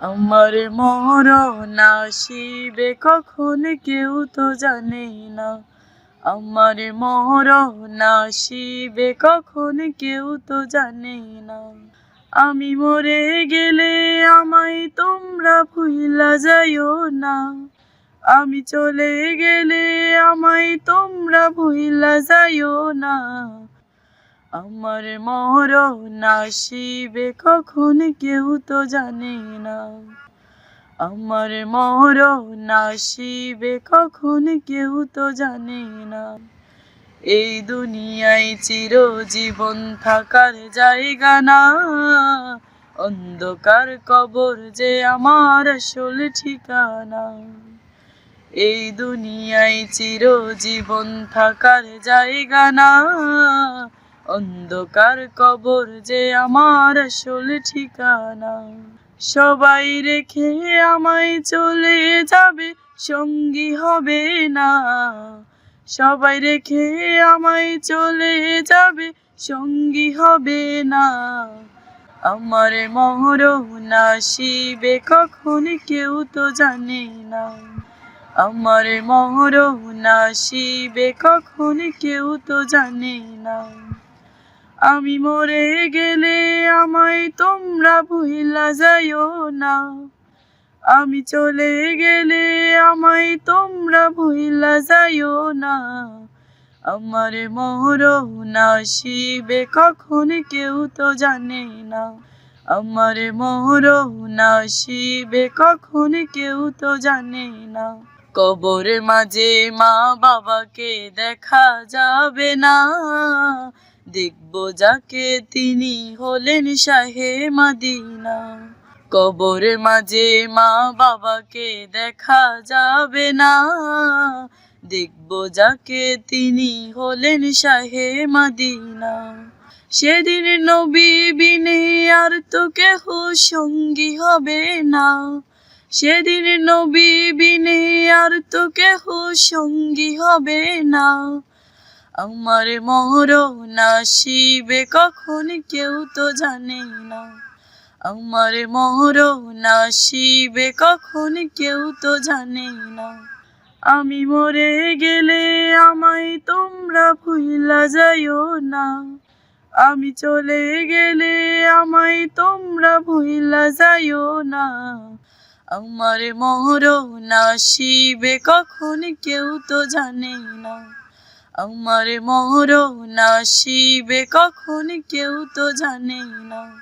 আমার মরণ আসিবে কখন কেউ তো জানে না। আমার মরণ আসিবে কখন কেউ তো জানে না। আমি মরে গেলে আমায় তোমরা ভুইলা যাইও না। আমি চলে গেলে আমায় তোমরা ভুইলা যাইও না। আমার মরণ আসিবে কখন কেউ তো জানে না। আমার মরণ আসিবে কখন কেউ তো জানে না। এই দুনিয়ায় চিরজীবন থাকার জায়গা না। অন্ধকার কবর যে আমার আসল ঠিকানা। এই দুনিয়ায় চিরজীবন থাকার জায়গা না। অন্ধকার কবর যে আমার আসল ঠিকানা। সবাই রেখে আমায় চলে যাবে, সঙ্গী হবে না। সবাই রেখে আমায় চলে যাবে, সঙ্গী হবে না। আমার মরণ আসিবে কখন কেউ তো জানে না। আমার মরণ আসিবে কখন কেউ তো জানে না। আমি মরে গেলে আমায় তোমরা ভুইলা যাইও না। আমি চলে গেলে আমায় তোমরা ভুইলা যাইও না। আমার মরণ আসিবে কখন কেউ তো জানে না। আমার মরণ আসিবে কখন কেউ তো জানে না। কবর মাঝে মা বাবাকে দেখা যাবে না। দেখব যাকে তিনি হলেন শাহে মাদিনা। কবর মাঝে মা বাবাকে দেখা যাবে না। দেখব যাকে তিনি হলেন শাহে মাদিনা। সেদিন নবী বিনে আর তো কেহ সঙ্গী হবে না। সেদিন নবী বিনে আর তো কেহ সঙ্গী হবে না। আমার মরণ আসিবে কখন কেউ তো জানে না। আমার মরণ আসিবে কখন কেউ তো জানে না। আমি মরে গেলে আমায় তোমরা ভুইলা যাইও না। আমি চলে গেলে আমায় তোমরা ভুইলা যাইও না। আমার মরণ আসিবে কখন কেউ তো জানে না। আমার মরণ আসিবে কখন কেউ তো জানে না।